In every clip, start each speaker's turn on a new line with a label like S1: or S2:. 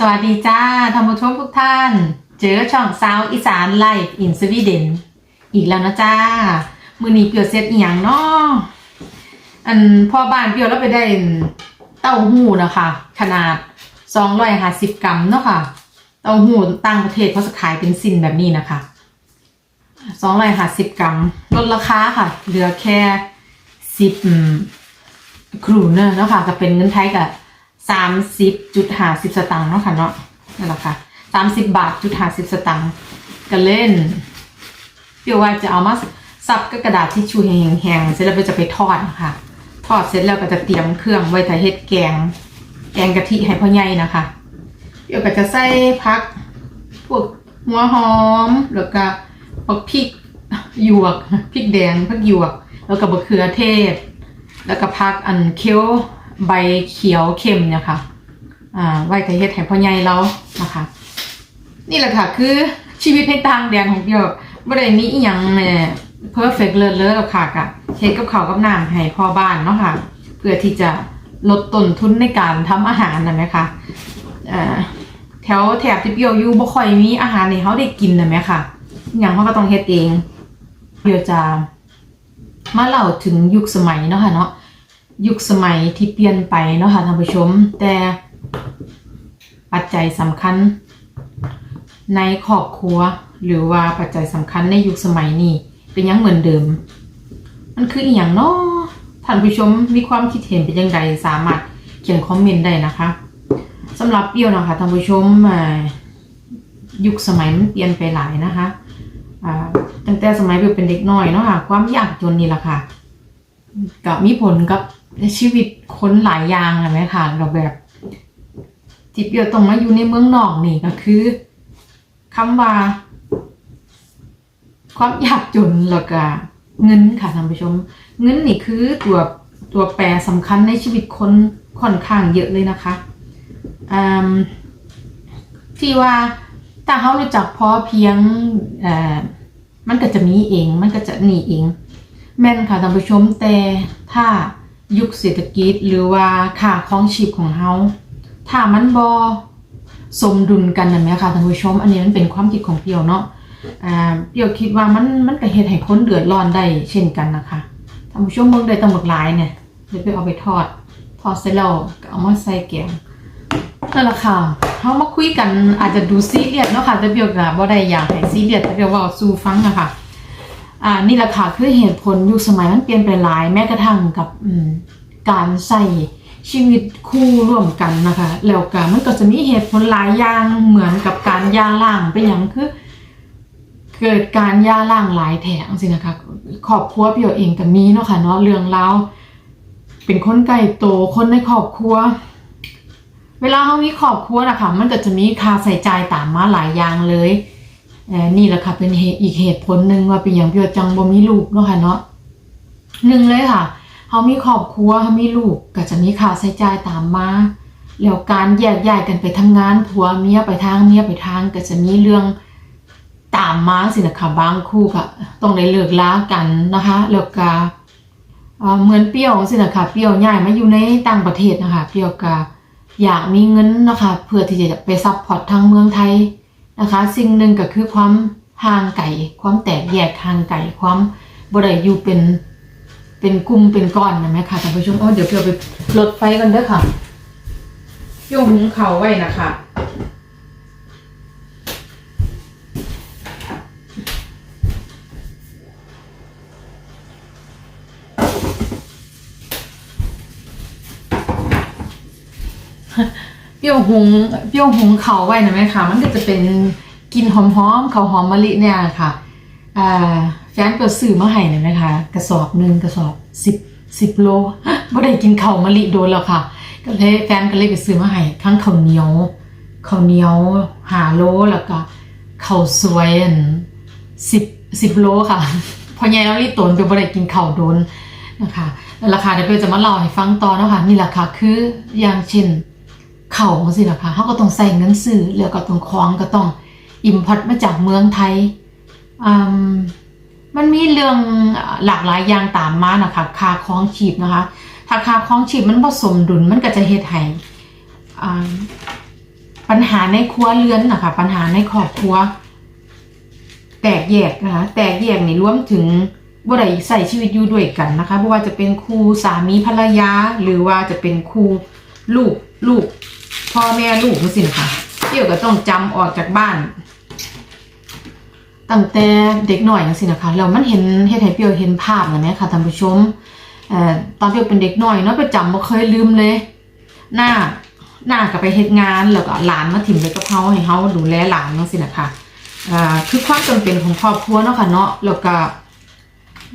S1: สวัสดีจ้าท่านผู้ชมทุกท่าน เจอช่องซาวอีสานไลฟ์อินสวีเดนอีกแล้วนะจ้า มือนี้เปียวเซตอีหยังเนาะอันพ่อบ้านเปียวแล้วไปได้เต้าหู้นะคะ ขนาด250กรัมเนาะค่ะ เต้าหู้ต่างประเทศเขาจะขายเป็นซินแบบนี้นะคะ250กรัมลดราคาค่ะ เหลือแค่10ครูเนอะเนาะค่ะก็เป็นเงินไทยกับ สามสิบจุดหาสิบสตางค์เนาะค่ะเนาะนั่นแหละค่ะสามสิบบาทจุดหาสิบสตางค์ก็เล่นเดี๋ยวว่าจะเอามาซับกับกระดาษทิชชู่แห้งๆเสร็จแล้วก็จะไปทอดค่ะทอดเสร็จแล้วก็จะเตรียมเครื่องไว้ถ้าเฮ็ดแกง แกงกะทิให้พ่อใหญ่นะคะเดี๋ยวก็จะใส่พัก พวกหัวหอม แล้วก็พวกพริกหยวกพริกแดงพริกหยวก แล้วก็มะเขือเทศ แล้วก็พักอันเคี้ยว ใบเขียวเข้มเนี่ยค่ะอ่าไว้กระเฮ็ดให้พ่อใหญ่เรานะคะ นี่แหละค่ะคือชีวิตในต่างแดนของเดียวบ่ได้มีอีหยังแหน่ยเพอร์เฟกเลิศเลิศหรอกค่ะกะเฮ็ดกับข้าวกับน้ำให้พ่อบ้านเนาะค่ะ เพื่อที่จะลดต้นทุนในการทำอาหารนะไหมคะอ่าแถวแถบที่เปียวอยู่บ่ค่อยมีอาหารให้เฮาได้กินนะไหมค่ะอย่างเฮาก็ต้องเฮ็ดเองเดี๋ยวจะมาเล่าถึงยุคสมัยเนาะค่ะเนาะ ยุคสมัยที่เปลี่ยนไปเนาะค่ะท่านผู้ชม แต่ปัจจัยสำคัญ ในครอบครัว หรือว่าปัจจัยสำคัญในยุคสมัยนี้เป็นยังเหมือนเดิม มันคืออีหยังเนาะท่านผู้ชมมีความคิดเห็นเป็นยังไงสามารถเขียนคอมเมนต์ได้นะคะสำหรับเปรี้ยวนะคะท่านผู้ชมยุคสมัยมันเปลี่ยนไปหลายนะคะตั้งแต่สมัยเบลเป็นเด็กน้อยเนาะค่ะความยากจนนี่แหละค่ะกับมีผลกับ ชีวิตคนหลายอย่างอะไหมคะเราแบบที่เปียวต้องมาอยู่ในเมืองนอกนี่ก็คือคำว่า ความยากจนแล้วก็เงินค่ะท่านผู้ชม เงินนี่คือตัวตัวแปรสำคัญในชีวิตคนค่อนข้างเยอะเลยนะคะที่ว่าถ้าเขารู้จักพอเพียงมันก็จะมีเอง มันก็จะหนีเอง แม่นค่ะท่านผู้ชมแต่ถ้า ยุคเศรษฐกิจหรือว่าค่าครองชีพของเฮาถ้ามันบอสมดุลกันนะแม่ค่ะท่านผู้ชม อันนี้มันเป็นความคิดของเปียวเนาะอ่าเปียวคิดว่ามันมันก็เฮ็ดให้คนเดือดร้อนได้เช่นกันนะคะท่านผู้ชมเบิ่งได้ตั้งหมดหลายเนี่ยเดี๋ยวไปเอาไปทอดทอดเสร็จแล้วก็เอามาใส่แกงนั่นแหละค่ะเขามาคุยกันอาจจะดูซีเรียสเนาะค่ะแต่เบียวกับบ่ได้อยากให้ซีเรียสแต่เบียวเว่าสู่ฟังอะค่ะ อ่านี่แหละค่ะคือเหตุผลยุคสมัยมันเปลี่ยนไปหลายแม้กระทั่งกับการใส่ชีวิตคู่ร่วมกันนะคะแล้วก็มันก็จะมีเหตุผลหลายอย่างเหมือนกับการย่าล่างเป็นอย่างคือเกิดการย่าล่างหลายแถงสินะคะครอบครัวเปียวเองก็มีเนาะค่ะเนาะเรื่องราเป็นคนใกล้โตคนในครอบครัว เวลาเขามีครอบครัวนะคะมันก็จะมีค่าใส่ใจตามมาหลายอย่างเลย นี่แหละค่ะเป็นเหตุอีกเหตุผลหนึ่งว่าเป็นอย่างเพียวจังบ่มีลูกเนาะค่ะเนาะหนึ่งเลยค่ะเขามีครอบครัวเขามีลูกก็จะมีค่าใช้จ่ายตามมาแล้วการแยกย้ายกันไปทำงานผัวเมียไปทางเมียไปทางก็จะมีเรื่องตามมาสินะคะบางคู่ก็ต้องได้เลิกล้ากันนะคะแล้วก็เอ่อเหมือนเปรี้ยวสินะคะเปรี้ยวย้ายมาอยู่ในต่างประเทศนะคะเปรี้ยวก็อยากมีเงินนะคะ เพื่อที่จะไปซัพพอร์ตทางเมืองไทย นะคะ สิ่งหนึ่งก็คือความห่างไก่ ความแตกแยกห่างไก่ความบ่ได้อยู่เป็นเป็นกลุ่มเป็นก้อนนะแม่ค่ะท่านผู้ชมโอ้เดี๋ยวเพื่อไปลดไฟกันเด้อค่ะโยงหุงเขาไว้นะคะ รี้ยวหุงเปรี้ยวหุงเขาไว้นะแม่ค่ะ มันก็จะเป็นกลิ่นหอมๆเขาวหอมมะลิเนี่ยค่ะอ่าแฟนก็ซื้อมาให้นะแม่ค่ะ กระสอบหนึ่งกระสอบสิบสิบโลบ่ได้กินข้าวมะลิโดนแล้วค่ะ ก็เลยแฟนก็เลยไปซื้อมาให้ทั้งข้าวเหนียวข้าวเหนียวหาโลแล้วก็ข้าวสวยอันสิบสิบโลค่ะพอใหญ่แล้วรีตนไปบ่ได้กินข้าวโดนนะคะราคาเดี๋ยวเปยวจะมาเล่าให้ฟังต่อนะคะนี่แหละค่ะคืออย่างเช่น เขาสิล่ะค่ะเขาก็ต้องใส่เงินซื้อแล้วก็ต้องคล้องก็ต้องอิมพอร์ตมาจากเมืองไทยมมันมีเรื่องหลากหลายอย่างตามมานะคะค่าคล้องชีพนะคะถ้าค่าคล้องชีพมันผสมดุลมันก็จะเฮ็ดให้ปัญหาในครัวเรือนนะคะปัญหาในครอบครัว แตกแยกนะคะแตกแยกนี่รวมถึงบ่ได้ใส่ชีวิตอยู่ด้วยกันนะคะไม่ว่าจะเป็นครูสามีภรรยา หรือว่าจะเป็นครูลูกลูก พ่อแม่ลูกนี่สินะคะเกี่ยวก็ต้องจำออกจากบ้าน ตั้งแต่เด็กหน่อยจังสินะคะแล้วมันเห็นเฮ็ดให้เปียวเห็นภาพนะแม่ค่ะท่านผู้ชมเอ่อตอนเปียวเป็นเด็กหน้อยเนาะไปจำบ่เคยลืมเลย หน้าหน้าก็ไปเฮ็ดงานแล้วก็หลานมาถิ่มไปกับเฮาให้เฮาดูแลหลานจังสินะคะอ่าคือความจำเป็นของครอบครัวเนาะค่ะเนาะแล้วก็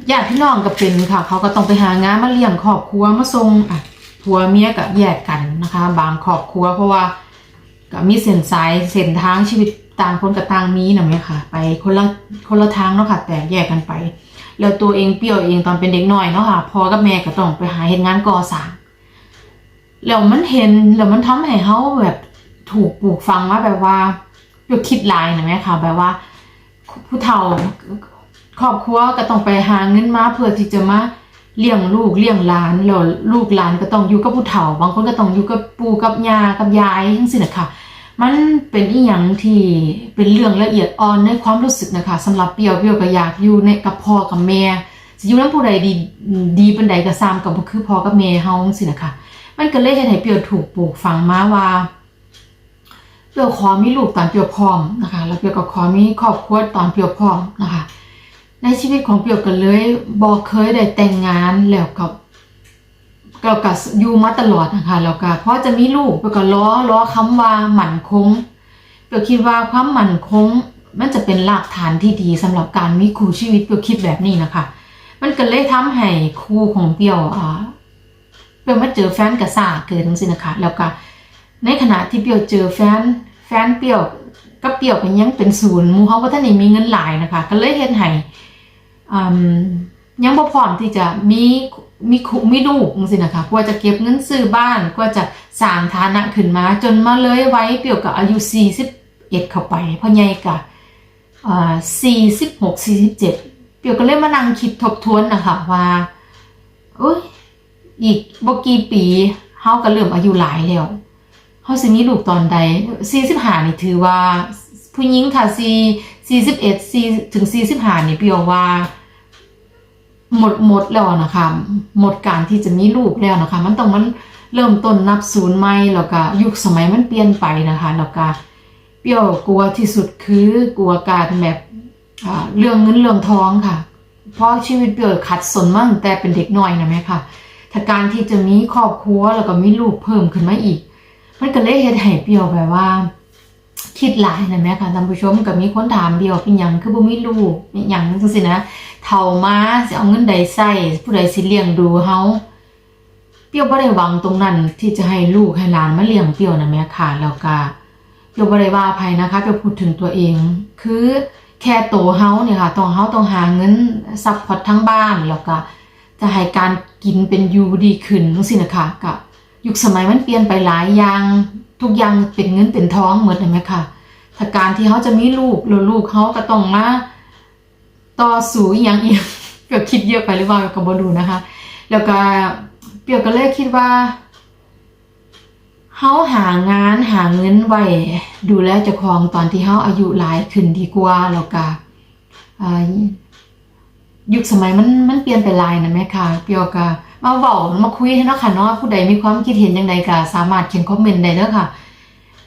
S1: ญาติพี่น้องก็เป็นค่ะ เขาก็ต้องไปหางานมาเลี้ยงครอบครัวมาส่งอะ ผัวเมียก็แยกกันนะคะ บางครอบครัว เพราะว่าก็มีเส้นสายเส้นทางชีวิตต่างคนกับต่างมีนะแม่ค่ะ ไปคนละคนละทางเนาะค่ะ แตกแยกกันไป แล้วตัวเองเปรี้ยวเองตอนเป็นเด็กน้อยเนาะค่ะพ่อกับแม่ก็ต้องไปหาเฮ็ดงานก่อสร้างแล้วมันเห็นแล้วมันทำให้เฮาแบบถูกปลูกฝังว่าแบบว่าเปรี้ยวคิดลายนะแม่ค่ะแบบว่า ผู้เฒ่าครอบครัวก็ต้องไปหาเงินมาเพื่อที่จะมา เลี้ยงลูกเลี้ยงหลานแล้วลูกหลานก็ต้องอยู่กับผู้เฒ่า บางคนก็ต้องอยู่กับปู่กับย่ากับยายทั้งสิ้นนะคะมันเป็นอีหยังที่เป็นเรื่องละเอียดอ่อนในความรู้สึกนะคะสำหรับเปียวเปียวก็อยากอยู่ในกับพ่อกับแม่สิอยู่นำผู้ใดดีดีเปานใดก็ซ้ำกับคือพ่อกับแม่เฮาจังซี่นะคะมันก็เลยเฮ็ดให้เปียวถูกปลูกฝังมาว่าเปียวขอมีลูกตอนเปียวพร้อมนะคะ แล้วเปียวก็ขอมีครอบครัวตอนเปียวพร้อมนะคะ ในชีวิตของเปียวก็เลยบอกเคยได้แต่งงานแล้วกับก็กับอยู่มาตลอดนะคะแล้วก็เพอจะมีลูกเปียวก็ล้อล้อคำว่าหมั่นคงเปียวคิดว่าความหมั่นคง มันจะเป็นรากฐานที่ดีสำหรับการมีคู่ชีวิตเปียวคิดแบบนี้นะคะ มันก็เลยทำให้คู่ของเปียวอ่าเปียวมาเจอแฟนกระซ่าเกินสินะคะแล้วก็ในขณะที่เปียวเจอแฟนแฟนเปียวก็เปียวก็ยังเป็นศูนย์มูเฮาบ่ทันได้มีเงินหลายนะคะ ก็เลยเฮ็ดให้ ยังบ่พร้อมที่จะมีมีมีลูกจังซี่นะคะกว่าจะเก็บเงินซื้อบ้านกว่าจะสร้างฐานะขึ้นมา จนมาเลยไว้เปียวกับอายุ 41 เข้าไปพ่อใหญ่ก็อ่า46 47เปียวก็เลยมานั่งคิดทบทวนนะคะว่าโอ้ยอีกบกี่ปีเฮาก็เริ่มอายุหลายแล้วเขาสิมีลูกตอนใด45นี่ถือว่า ผู้หญิงค่ะ4 41 4ถึง45นี่เปียวว่า หมดหมดแล้วนะคะ หมดการที่จะมีลูกแล้วนะคะ มันต้องมันเริ่มต้นนับศูนย์ใหม่แล้วก็ยุคสมัยมันเปลี่ยนไปนะคะแล้วก็เปรี้ยวกลัวที่สุดคือกลัวการแบบเรื่องเงินเรื่องทองค่ะ เพราะชีวิตเปรี้ยวขัดสนมาตั้งแต่เป็นเด็กน้อยนะแม่ค่ะถ้าการที่จะมีครอบครัวแล้วก็มีลูกเพิ่มขึ้นมาอีก มันก็เลยเฮ็ดให้เปรียวแบบว่า คิดหลายนะแม่ค่ะท่านผู้ชมก็มีคนถามเดียวเป็นยังคือบ่มีลูกเป็นยังจังซี่นะเฒ่ามาสิเอาเงินใดใช้ผู้ใดสิเลี้ยงดูเฮาเปรียวบ่ได้หวังตรงนั้น ที่จะให้ลูกให้หลานมาเลี้ยงเปรียวนะแม่ค่ะแล้วก็เปรียวบ่ได้ว่าภัยนะคะเปียวพูดถึงตัวเอง คือแค่โตเฮาเนี่ยค่ะต้องเฮาต้องหาเงินซัพพอร์ตทั้งบ้านแล้วก็จะให้การกินเป็นอยู่ดีขึ้นจังซี่นะคะก็ยุคสมัยมันเปลี่ยนไปหลายอย่าง ทุกอย่างเป็นเงินเป็นทองหมดเลยไหมคะถ้าการที่เขาจะมีลูกแล้วลูกเขาก็ต้องมาต่อสู้อย่างอีกเปียวคิดเยอะไปหรือเปล่าก็บ่รู้นะคะ แล้วก็เปียวก็เลยคิดว่าเขาหางานหาเงินไว้ดูแลเจ้าของตอนที่เขาอายุหลายขึ้นดีกว่าแล้วก็ยุคสมัยมันมันเปลี่ยนไปหลายนะแม่ค่ะเปียวก็ มาเว้ามาคุยให้นะค่ะเนาะผู้ใดมีความคิดเห็นจังใดก็สามารถเขียนคอมเมนต์ได้เด้อค่ะ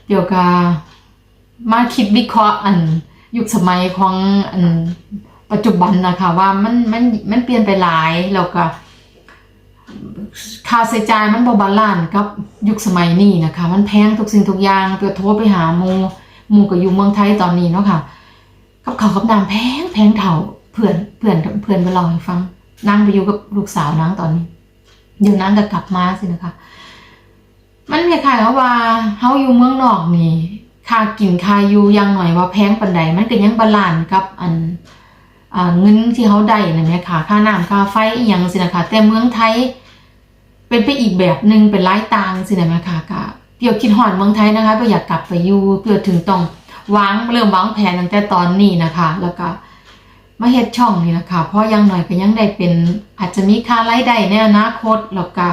S1: เปียวก็มาคิดวิเคราะห์อันยุคสมัยของอันปัจจุบันนะคะว่ามันมันมันเปลี่ยนไปหลายแล้วก็ค่าใช้จ่ายมันบ่บาลานซ์กับยุคสมัยนี้นะคะ มันแพงทุกสิ่งทุกอย่างเปียโทรไปหาหมูหมู่ก็อยู่เมืองไทยตอนนี้เนาะค่ะกับเขากับน้ำแพงแพงเท่าเพื่อนเพื่อนเพื่อนมาเล่าให้ฟังนั่งไปอยู่กับลูกสาวนางตอนนี้ เดี๋ยวนั่งก็กลับมาสินะคะ มันคล้ายๆกับว่าเฮาอยู่เมืองนอกนี่ค่ากินค่าอยู่ยังหน่อยว่าแพงปานใดมันก็ยังบาลานซ์กับอันเงินที่เขาได้นั่นแหละค่ะ ค่าน้ำค่าไฟอีหยังสินะคะแต่เมืองไทย เป็นไปอีกแบบหนึ่งเป็นหลายต่างสินะแม่ค่ะก็เปียวคิดหอนเมืองไทยนะคะเปียวอยากกลับไปอยู่เปียวถึงต้องวางเริ่มวางแผนตั้งแต่ตอนนี้นะคะ แล้วก็ มาเฮ็ดช่องนี่นะคะเพราะยังหน่อยก็ยังได้เป็นอาจจะมีค่ารายได้ในอนาคตแล้วก็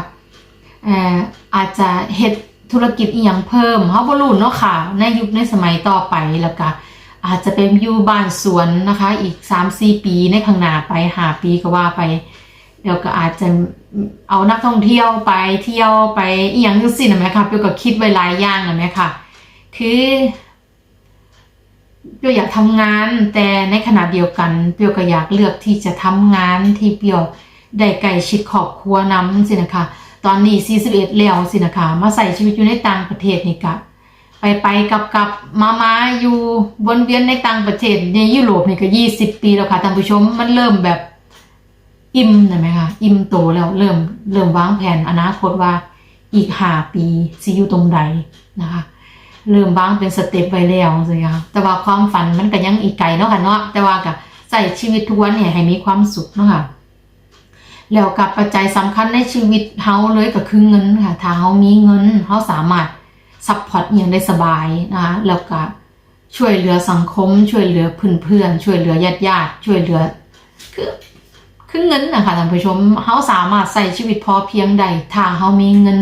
S1: อาจจะเฮ็ดธุรกิจอีหยังเพิ่มเฮาบ่รู้เนาะค่ะ ในยุคในสมัยต่อไปแล้วก็อาจจะเป็นอยู่บ้านสวนนะคะ อีก 3-4 ปีในข้างหน้าไป5ปีก็ว่าไปแล้วก็อาจจะเอานักท่องเที่ยวไปเที่ยวไปอีหยังจังซี่นะแม่ค่ะเปียวก็คิดไว้หลายอย่างนะแม่ค่ะ คือ เปียวอยากทำงาน แต่ในขณะเดียวกันเปียวก็อยากเลือกที่จะทำงานที่เปียวได้ใกล้ชิดครอบครัวน้ำสินะคะ ตอนนี้41แล้วสินะคะ มาใส่ชีวิตอยู่ในต่างประเทศนี่กะไปไปกับกับมามาอยู่วนเวียนในต่างประเทศในยุโรปนี่ก็20ปีแล้วค่ะท่านผู้ชมมันเริ่มแบบอิ่มนะไหมคะอิ่มโตแล้วเริ่มเริ่มวางแผนอนาคตว่าอีกห้าปีสิอยู่ตรงใดนะคะ เริ่มวางเป็นสเต็ปไว้แล้วสิคะแต่ว่าความฝันมันก็ยังอีกไกลเนาะค่ะเนาะแต่ว่าก็ใส่ชีวิตทุกวันเนี่ยให้มีความสุขเนาะค่ะแล้วกับปัจจัยสำคัญในชีวิตเฮาเลยก็คือเงินค่ะถ้าเฮามีเงินเฮาสามารถซัพพอร์ตอย่างได้สบายนะคะแล้วก็ช่วยเหลือสังคม ช่วยเหลือเพื่อนๆช่วยเหลือญาติๆช่วยเหลือคือคือเงินนะคะท่านผู้ชมเขาสามารถใส่ชีวิตพอเพียงใดถ้าเขามีเงิน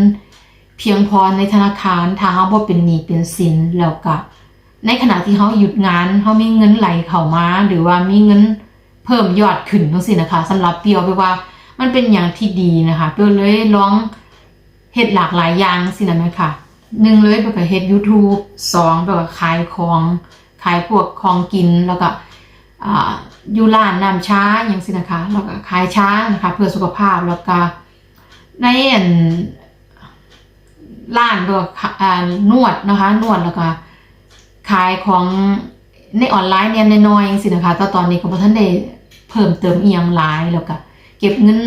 S1: เพียงพอในธนาคารถ้าเขาบ่เป็นหนี้เป็นสินแล้วก็ในขณะที่เขาหยุดงานเขามีเงินไหลเข้ามาหรือว่ามีเงินเพิ่มยอดขึ้นจังซี่นะคะสำหรับเปียวไปว่ามันเป็นอย่างที่ดีนะคะเปียวเลยลองเฮ็ดหลากหลายอย่างสินะแม่ค่ะหนึ่งเลยเปียวก็เฮ็ด YouTube สองเปียวก็ขายของขายพวกของกินแล้วก็อ่าอยู่ร้านน้ำช้าอย่างสินะคะแล้วก็ขายช้านะคะเพื่อสุขภาพแล้วก็ในอัน ร้านตัวอ่านวดนะคะ นวดแล้วก็ขายของในออนไลน์เนี่ยน้อยๆองสินะคะแต่ตอนนี้ก็บ่ทันได้เพิ่มเติมเอียงหลายแล้วก็เก็บเงิน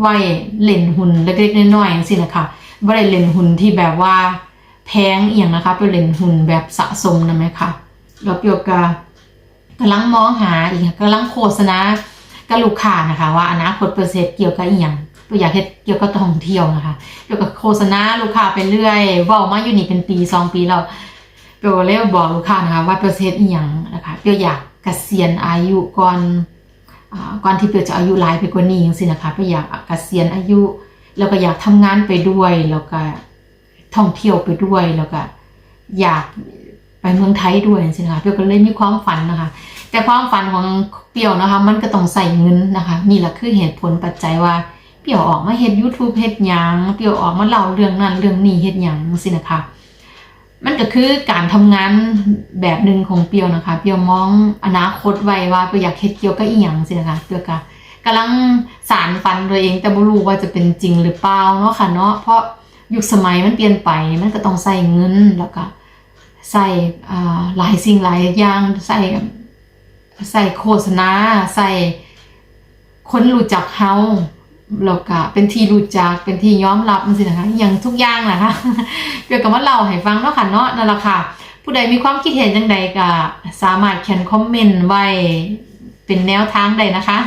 S1: ไว้เล่นหุ่นเล็กๆน้อยๆสินะคะบ่ได้เล่นหุ่นที่แบบว่าแพงเอียงนะคะ ไปเล่นหุ่นแบบสะสมนะไหมคะแล้วเปียวกากำลังมองหาอีกกำลังโฆษณากับลูกค้านะคะ ว่าอนาคตเปอร์เซ็นต์เกี่ยวกับเอียง ตัวอยากเฮ็ดเกี่ยวกับท่องเที่ยวนะคะเกี่ยวกับโฆษณาลูกค้าไปเรื่อยว้ามาอยู่นี่เป็นปีสองปีแล้วเปียวเลยบอกลูกค้านะคะว่าเปอร์เซ็นต์อีหยังนะคะเปียวอยากเกษียณอายุก่อนอ่าก่อนที่เปียวจะอายุหลายไปกว่านี้จังซี่นะคะเปียวอยากเกษียณอายุ แล้วก็อยากทำงานไปด้วยแล้วก็ท่องเที่ยวไปด้วยแล้วก็อยากไปเมืองไทยด้วยสินะคะเปียวก็เลยมีความฝันนะคะ แต่ความฝันของเปียวนะคะ มันก็ต้องใส่เงินนะคะ นี่แหละคือเหตุผลปัจจัยว่า เปียวออกมาเฮ็ด YouTube เฮ็ดหยังเปียวออกมาเล่าเรื่องนั้นเรื่องนี้เฮ็ดหยังสินะคะ มันก็คือการทำงานแบบหนึ่งของเปียวนะคะ เปียวมองอนาคตไว้ว่าเปียวอยากเฮ็ดเกี่ยวกับอีหยังสินะคะเปียวก็กำลังสารฝันตัวเองแต่บ่รู้ว่าจะเป็นจริงหรือเปล่าเนาะค่ะเนาะเพราะยุคสมัยมันเปลี่ยนไปมันก็ต้องใส่เงินแล้วก็ใส่หลายสิ่งหลายอย่างใส่ใส่โฆษณาใส่คนรู้จักเฮา แล้วก็เป็นที่รู้จักเป็นที่ยอมรับมันสินะคะอย่างทุกอย่างนะคะเกี่ยวกับว่าเราให้ฟังเนาะค่ะเนาะนั่นแหละค่ะ ผู้ใดมีความคิดเห็นจังใดก็สามารถเขียนคอมเมนต์ไว้เป็นแนวทางใดนะคะ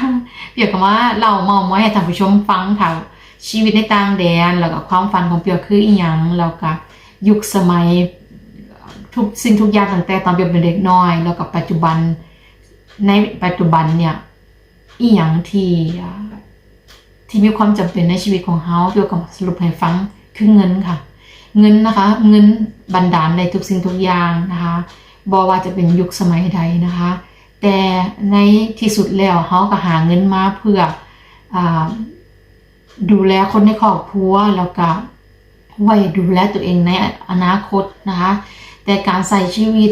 S1: เกี่ยวกับว่าเราเมาไว้ให้ท่านผู้ชมฟังค่ะชีวิตในต่างแดนแล้วก็ความฝันของเปียวคืออีหยังแล้วก็ยุคสมัยทุกสิ่งทุกอย่างตั้งแต่ตอนเปียวเป็นเด็กน้อย แล้วก็ปัจจุบันในปัจจุบันเนี่ยอีหยังที่ ที่มีความจำเป็นในชีวิตของเฮาเปียวกับสรุปให้ฟังคือเงินค่ะ เงินนะคะ เงินบันดาลในทุกสิ่งทุกอย่างนะคะบอว่าจะเป็นยุคสมัยใดนะคะ แต่ในที่สุดแล้วเฮาก็หาเงินมาเพื่ออดูแลคนในครอบครัวแล้วก็ไว้ดูแลตัวเองในอนาคตนะคะ แต่การใส่ชีวิต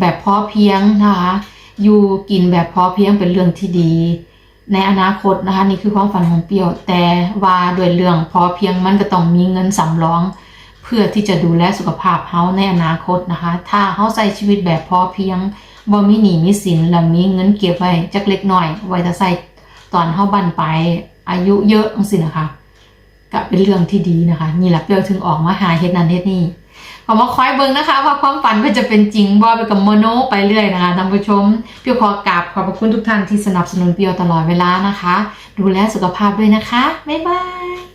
S1: แบบพอเพียงนะคะ อยู่กินแบบพอเพียงเป็นเรื่องที่ดี ในอนาคตนะคะนี่คือความฝันของเปียว แต่ว่าโดวยเรื่องพอเพียงมันก็ต้องมีเงินสำรอง เพื่อที่จะดูแลสุขภาพเฮาในอนาคตนะคะ ถ้าเฮาใช้ชีวิตแบบพอเพียงบ่มีหนี้มีสินแล้วมีเงินเก็บไว้จักเล็กน้อยไว้จะใส่ตอนเฮาบั้นไปอายุเยอะจังซี่นะคะก็เป็นเรื่องที่ดีนะคะ นี่แหละเปียวถึงออกมาหาเฮ็ดนั่นเฮ็ดนี่ ขอมาคอยเบิงนะคะว่าความฝันมันจะเป็นจริงบ่ไปกับโมโนไปเรื่อยนะคะท่านผู้ชมเปียวขอกราบขอบพระคุณทุกท่านที่สนับสนุนเปียวตลอดเวลานะคะ ดูแลสุขภาพด้วยนะคะ บ๊ายบาย